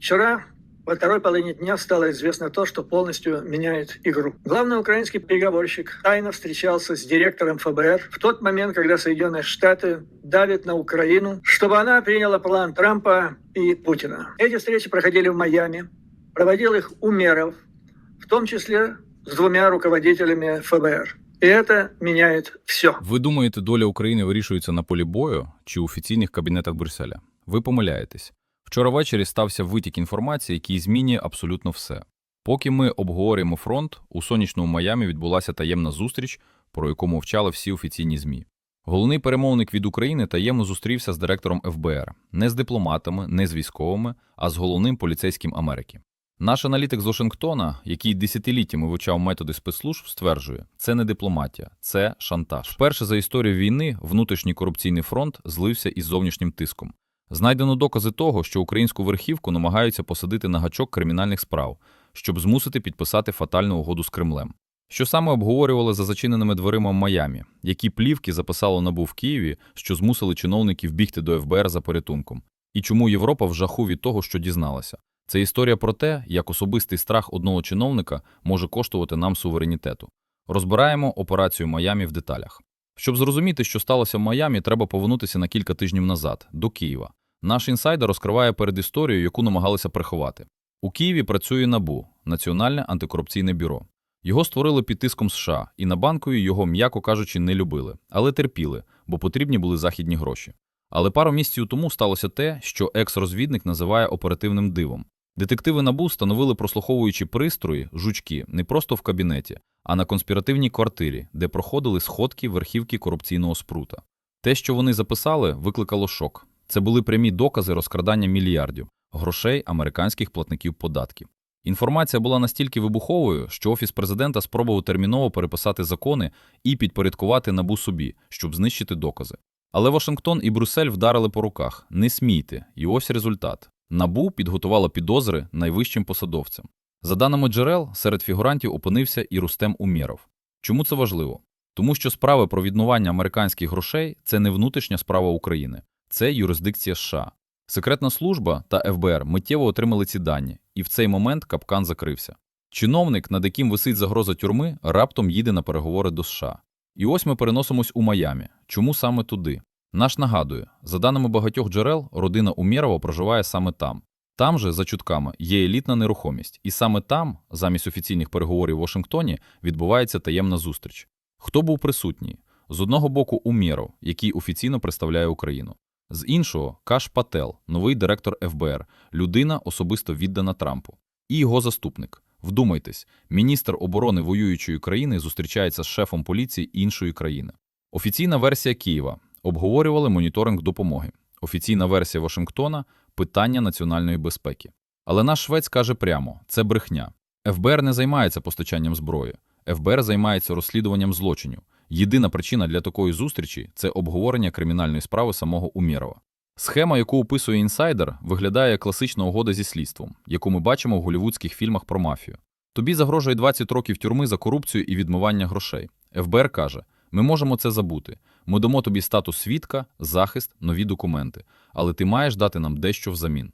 Вчера во второй половине дня стало известно то, что полностью меняет игру. Главный украинский переговорщик тайно встречался с директором ФБР в тот момент, когда Соединенные Штаты давят на Украину, чтобы она приняла план Трампа и Путина. Эти встречи проходили в Майами. Проводил их Умеров, в том числе с двумя руководителями ФБР. И это меняет все. Ви думаєте, доля України вирішується на полі бою чи у офіційних кабінетах Брюсселя? Ви помиляєтесь. Вчора ввечері стався витік інформації, який змінює абсолютно все. Поки ми обговорюємо фронт, у сонячному Майамі відбулася таємна зустріч, про яку мовчали всі офіційні ЗМІ. Головний перемовник від України таємно зустрівся з директором ФБР, не з дипломатами, не з військовими, а з головним поліцейським Америки. Наш аналітик з Вашингтона, який десятиліттями вивчав методи спецслужб, стверджує, це не дипломатія, це шантаж. Вперше за історію війни внутрішній корупційний фронт злився із зовнішнім тиском. Знайдено докази того, що українську верхівку намагаються посадити на гачок кримінальних справ, щоб змусити підписати фатальну угоду з Кремлем. Що саме обговорювали за зачиненими дверима в Майамі, які плівки записало НАБУ в Києві, що змусили чиновників бігти до ФБР за порятунком, і чому Європа в жаху від того, що дізналася. Це історія про те, як особистий страх одного чиновника може коштувати нам суверенітету. Розбираємо операцію Майамі в деталях. Щоб зрозуміти, що сталося в Майамі, треба повернутися на кілька тижнів назад, до Києва. Наш інсайдер розкриває передісторію, яку намагалися приховати. У Києві працює НАБУ Національне антикорупційне бюро. Його створили під тиском США, і на банкові його, м'яко кажучи, не любили, але терпіли, бо потрібні були західні гроші. Але пару місяців тому сталося те, що екс-розвідник називає оперативним дивом. Детективи НАБУ встановили прослуховуючі пристрої, жучки, не просто в кабінеті, а на конспіративній квартирі, де проходили сходки верхівки корупційного спрута. Те, що вони записали, викликало шок. Це були прямі докази розкрадання мільярдів грошей американських платників податків. Інформація була настільки вибуховою, що офіс президента спробував терміново переписати закони і підпорядкувати набу собі, щоб знищити докази. Але Вашингтон і Брюссель вдарили по руках. Не смійте, і ось результат. Набу підготувала підозри найвищим посадовцям. За даними джерел, серед фігурантів опинився і Рустем Умєров. Чому це важливо? Тому що справи про відмивання американських грошей це не внутрішня справа України, це юрисдикція США. Секретна служба та ФБР миттєво отримали ці дані, і в цей момент капкан закрився. Чиновник, над яким висить загроза тюрми, раптом їде на переговори до США. І ось ми переносимось у Майамі. Чому саме туди? Наш нагадує, за даними багатьох джерел, родина Умєрова проживає саме там. Там же, за чутками, є елітна нерухомість, і саме там, замість офіційних переговорів в Вашингтоні, відбувається таємна зустріч. Хто був присутній? З одного боку, Умєров, який офіційно представляє Україну. З іншого Каш Пател, новий директор ФБР, людина особисто віддана Трампу. І його заступник. Вдумайтесь, міністр оборони воюючої країни зустрічається з шефом поліції іншої країни. Офіційна версія Києва обговорювали моніторинг допомоги. Офіційна версія Вашингтона питання національної безпеки. Але наш швець каже прямо: це брехня. ФБР не займається постачанням зброї. ФБР займається розслідуванням злочинів. Єдина причина для такої зустрічі це обговорення кримінальної справи самого Умєрова. Схема, яку описує інсайдер, виглядає як класична угода зі слідством, яку ми бачимо в голівудських фільмах про мафію. Тобі загрожує 20 років тюрми за корупцію і відмивання грошей. ФБР каже: ми можемо це забути. Ми дамо тобі статус свідка, захист, нові документи, але ти маєш дати нам дещо взамін.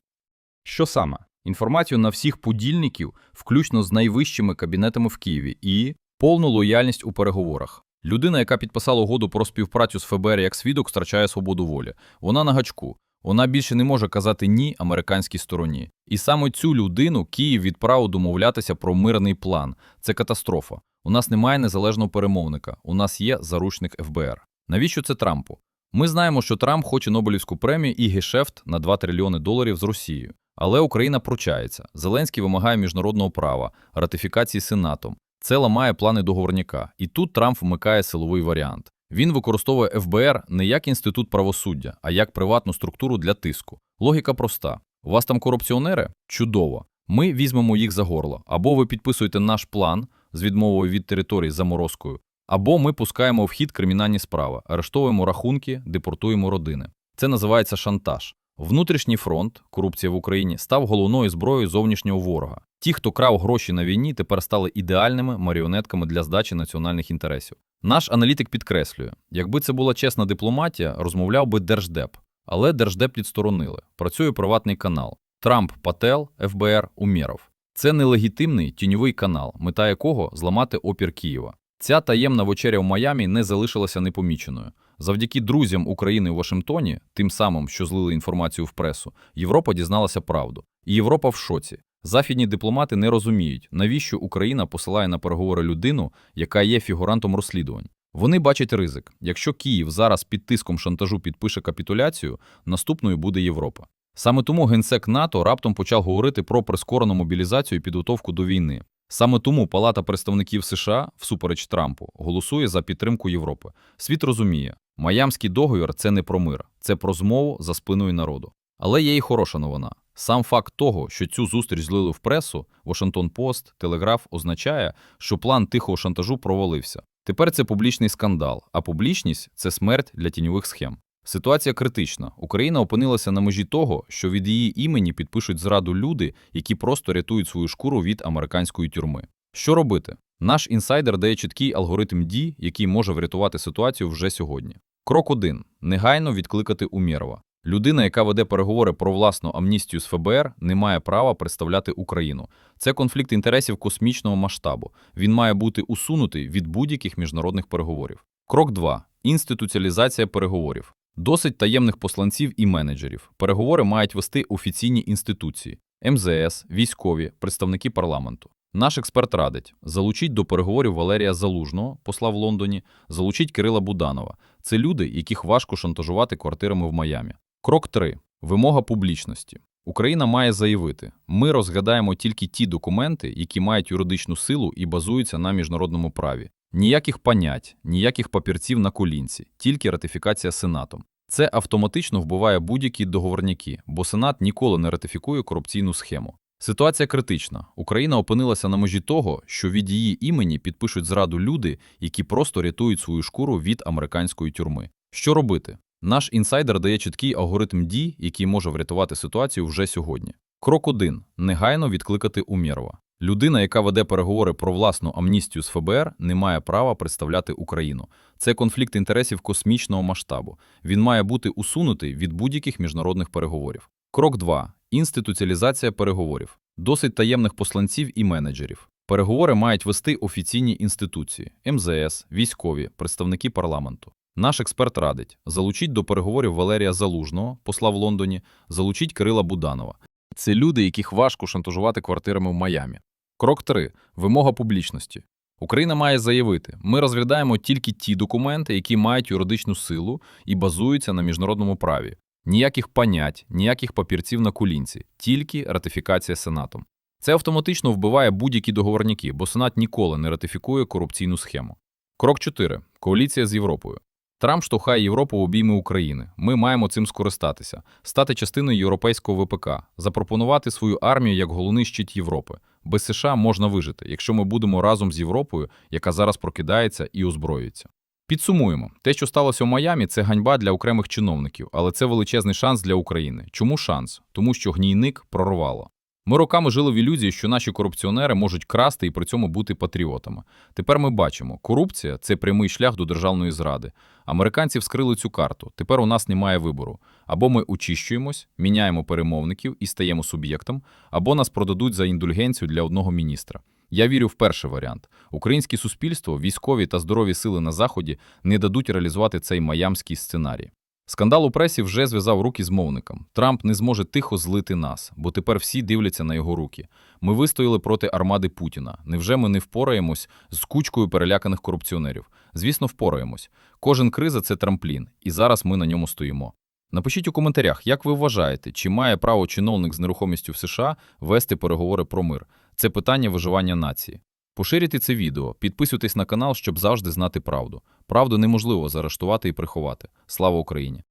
Що саме? Інформацію на всіх подільників, включно з найвищими кабінетами в Києві, і повну лояльність у переговорах. Людина, яка підписала угоду про співпрацю з ФБР як свідок, втрачає свободу волі. Вона на гачку. Вона більше не може казати ні американській стороні. І саме цю людину Київ відправив домовлятися про мирний план. Це катастрофа. У нас немає незалежного перемовника. У нас є заручник ФБР. Навіщо це Трампу? Ми знаємо, що Трамп хоче Нобелівську премію і гешефт на 2 трильйони доларів з Росією. Але Україна пручається. Зеленський вимагає міжнародного права, ратифікації Сенатом. Це ламає плани договорняка. І тут Трамп вмикає силовий варіант. Він використовує ФБР не як інститут правосуддя, а як приватну структуру для тиску. Логіка проста: у вас там корупціонери? Чудово. Ми візьмемо їх за горло. Або ви підписуєте наш план з відмовою від території заморозкою, або ми пускаємо в хід кримінальні справи, арештовуємо рахунки, депортуємо родини. Це називається шантаж. Внутрішній фронт, корупція в Україні, став головною зброєю зовнішнього ворога. Ті, хто крав гроші на війні, тепер стали ідеальними маріонетками для здачі національних інтересів. Наш аналітик підкреслює, якби це була чесна дипломатія, розмовляв би Держдеп. Але Держдеп відсторонили. Працює приватний канал. Трамп, Пател, ФБР, Умєров. Це нелегітимний тіньовий канал, мета якого зламати опір Києва. Ця таємна вечеря в Майамі не залишилася непоміченою. Завдяки друзям України у Вашингтоні, тим самим, що злили інформацію в пресу, Європа дізналася правду. І Європа в шоці. Західні дипломати не розуміють, навіщо Україна посилає на переговори людину, яка є фігурантом розслідувань. Вони бачать ризик. Якщо Київ зараз під тиском шантажу підпише капітуляцію, наступною буде Європа. Саме тому генсек НАТО раптом почав говорити про прискорену мобілізацію і підготовку до війни. Саме тому Палата представників США, всупереч Трампу, голосує за підтримку Європи. Світ розуміє, Майамський договір це не про мир, це про змову за спиною народу. Але є і хороша новина. Сам факт того, що цю зустріч злили в пресу, Washington Post, Телеграф, означає, що план тихого шантажу провалився. Тепер це публічний скандал, а публічність це смерть для тіньових схем. Ситуація критична. Україна опинилася на межі того, що від її імені підпишуть зраду люди, які просто рятують свою шкуру від американської тюрми. Що робити? Наш інсайдер дає чіткий алгоритм дій, який може врятувати ситуацію вже сьогодні. Крок 1. негайно відкликати Умєрова. Людина, яка веде переговори про власну амністію з ФБР, не має права представляти Україну. Це конфлікт інтересів космічного масштабу. Він має бути усунутий від будь-яких міжнародних переговорів. Крок 2. інституціалізація переговорів. Досить таємних посланців і менеджерів. Переговори мають вести офіційні інституції: МЗС, військові, представники парламенту. Наш експерт радить: залучіть до переговорів Валерія Залужного, посла в Лондоні, залучіть Кирила Буданова. Це люди, яких важко шантажувати квартирами в Майамі. Крок 3. Вимога публічності. Україна має заявити: ми розглядаємо тільки ті документи, які мають юридичну силу і базуються на міжнародному праві. Ніяких понять, ніяких папірців на колінці, тільки ратифікація Сенатом. Це автоматично вбиває будь-які договорняки, бо Сенат ніколи не ратифікує корупційну схему. Ситуація критична. Україна опинилася на межі того, що від її імені підпишуть зраду люди, які просто рятують свою шкуру від американської тюрми. Що робити? Наш інсайдер дає чіткий алгоритм дій, який може врятувати ситуацію вже сьогодні. Крок 1. негайно відкликати Умєрова. Людина, яка веде переговори про власну амністію з ФБР, не має права представляти Україну. Це конфлікт інтересів космічного масштабу. Він має бути усунутий від будь-яких міжнародних переговорів. Крок 2. Інституціалізація переговорів. Досить таємних посланців і менеджерів. Переговори мають вести офіційні інституції: МЗС, військові, представники парламенту. Наш експерт радить: залучіть до переговорів Валерія Залужного, посла в Лондоні, залучіть Кирила Буданова. Це люди, яких важко шантажувати квартирами в Майамі. Крок 3. Вимога публічності. Україна має заявити: ми розглядаємо тільки ті документи, які мають юридичну силу і базуються на міжнародному праві. Ніяких понять, ніяких папірців на колінці, тільки ратифікація Сенатом. Це автоматично вбиває будь-які договорняки, бо Сенат ніколи не ратифікує корупційну схему. Крок 4. Коаліція з Європою. Трамп штовхає Європу в обійми України. Ми маємо цим скористатися, стати частиною європейського ВПК, запропонувати свою армію як головний щит Європи. Без США можна вижити, якщо ми будемо разом з Європою, яка зараз прокидається і озброюється. Підсумуємо, те, що сталося в Майамі, це ганьба для окремих чиновників, але це величезний шанс для України. Чому шанс? Тому що гнійник прорвало. Ми роками жили в ілюзії, що наші корупціонери можуть красти і при цьому бути патріотами. Тепер ми бачимо, корупція це прямий шлях до державної зради. Американці вскрили цю карту. Тепер у нас немає вибору. Або ми очищуємось, міняємо перемовників і стаємо суб'єктом, або нас продадуть за індульгенцію для одного міністра. Я вірю в перший варіант. Українське суспільство, військові та здорові сили на Заході не дадуть реалізувати цей майамський сценарій. Скандал у пресі вже зв'язав руки з мовником. Трамп не зможе тихо злити нас, бо тепер всі дивляться на його руки. Ми вистояли проти армади Путіна. Невже ми не впораємось з кучкою переляканих корупціонерів? Звісно, впораємось. Кожен криза це трамплін, і зараз ми на ньому стоїмо. Напишіть у коментарях, як ви вважаєте, чи має право чиновник з нерухомістю в США вести переговори про мир? Це питання виживання нації. Поширюйте це відео, підписуйтесь на канал, щоб завжди знати правду. Правду неможливо заарештувати і приховати. Слава Україні!